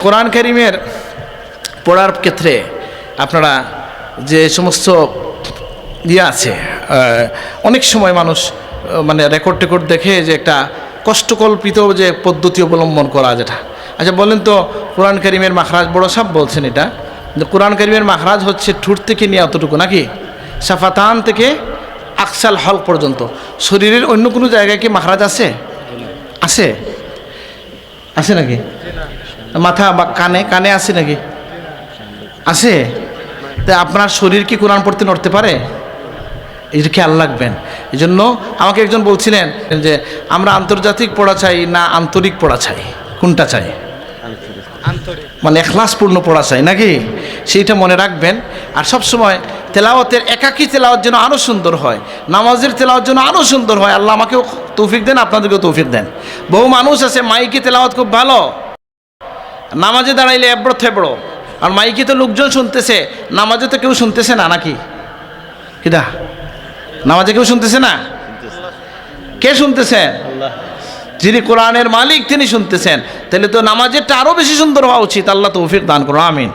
কোরআন করিমের পড়ার ক্ষেত্রে আপনারা যে সমস্ত ইয়ে আছে অনেক সময় মানুষ মানে রেকর্ড টেকর্ড দেখে যে একটা কষ্টকল্পিত যে পদ্ধতি অবলম্বন করা যেটা আচ্ছা বলেন তো, কোরআন করিমের মাখরাজ বড় সাহেব বলছেন এটা। যে কোরআন করিমের মাখরাজ হচ্ছে ঠুট থেকে নিয়ে অতটুকু নাকি? সাফাতান থেকে আকসাল হল পর্যন্ত। শরীরের অন্য কোনো জায়গায় কি মাখরাজ আছে? আছে? আছে নাকি? মাথা বা কানে কানে আছে নাকি? আছে? তা আপনার শরীর কি কোরআন পড়তে নড়তে পারে? এটা খেয়াল রাখবেন। এই জন্য আমাকে একজন বলছিলেন যে, আমরা আন্তর্জাতিক পড়া চাই না আন্তরিক পড়া চাই? কোনটা চাই? মানে এখলাসপূর্ণ পড়া চাই নাকি? সেইটা মনে রাখবেন। আর সব সময় তেলাওয়াতের একাকী তেলাওয়াত যেন আরও সুন্দর হয়, নামাজের তেলাওয়াত যেন আরও সুন্দর হয়, আল্লাহ আমাকেও তৌফিক দেন, আপনাদেরকেও তৌফিক দেন। বহু মানুষ আছে, মাইকি তেলাওয়াত খুব ভালো। নামাজে দাঁড়াইলে এবড়ো থেবড়ো। আর মাইকে তো লোকজন শুনতেছে, নামাজে তো কেউ শুনতেছে না নাকি? কিদা নামাজে কেউ শুনতেছে না? কে শুনতেছেন? যিনি কোরআনের মালিক, তিনি শুনতেছেন। তাহলে তো নামাজেরটা আরও বেশি সুন্দর হওয়া উচিত। আল্লাহ তৌফিক দান করো আমিন।